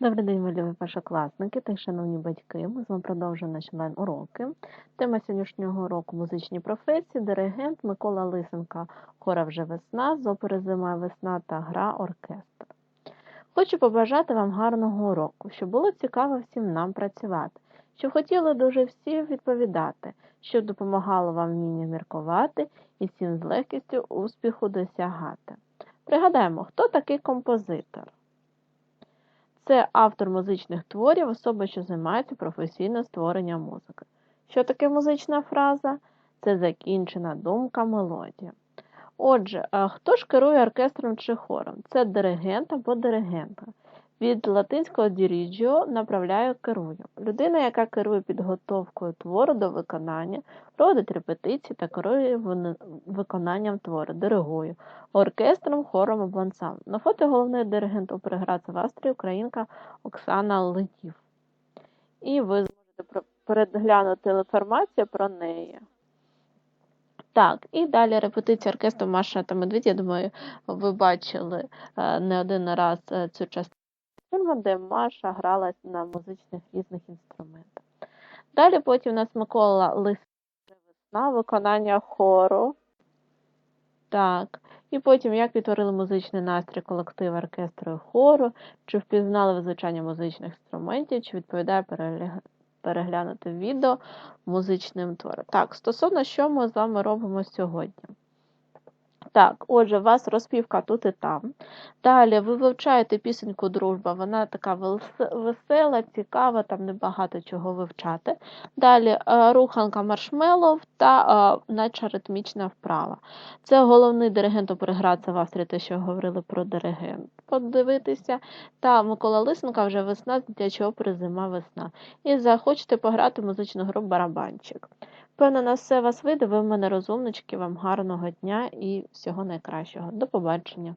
Добрий день, мої першокласники та шановні батьки. Ми з вами продовжуємо наші онлайн-уроки. Тема сьогоднішнього уроку музичні професії, диригент Микола Лисенка, хора вже весна, з опери зима весна та гра оркестр. Хочу побажати вам гарного уроку, щоб було цікаво всім нам працювати, щоб хотіли дуже всі відповідати, щоб допомагало вам вміння міркувати і всім з легкістю успіху досягати. Пригадаємо, хто такий композитор. Це автор музичних творів, особа, що займається професійно створенням музики. Що таке музична фраза? Це закінчена думка, мелодія. Отже, хто ж керує оркестром чи хором? Це диригент або диригентка. Від латинського dirigo направляю керую. Людина, яка керує підготовкою твору до виконання, проводить репетиції та керує виконанням твору, диригує оркестром, хором або ансамблем. На фото головний диригент опери Граца в Австрії, українка Оксана Летів. І ви зможете переглянути інформацію про неї. Так, і далі репетиція оркестру Маша та Медведь. Я думаю, ви бачили е, не один раз е, цю частину, де Маша грала на музичних різних інструментах. Далі потім у нас Микола Лис весна, виконання хору. Так. І потім, як відтворили музичний настрій колектив оркестру і хору, чи впізнали ви звучання музичних інструментів, чи відповідає переглянути відео музичним твором. Так, стосовно що ми з вами робимо сьогодні. Так, отже, у вас розпівка тут і там. Далі ви вивчаєте пісеньку Дружба, вона така весела, цікава, там небагато чого вивчати. Далі е, руханка маршмелов та е, наче ритмічна вправа. Це головний диригент опери в Австрії, те, що говорили про диригент. Подивитися. Та Микола Лисенка вже весна з дитячої опери Зима весна. І захочете пограти музичну гру барабанчик. Певно, на все вас видавив мене розумнички. Вам гарного дня і всього найкращого. До побачення.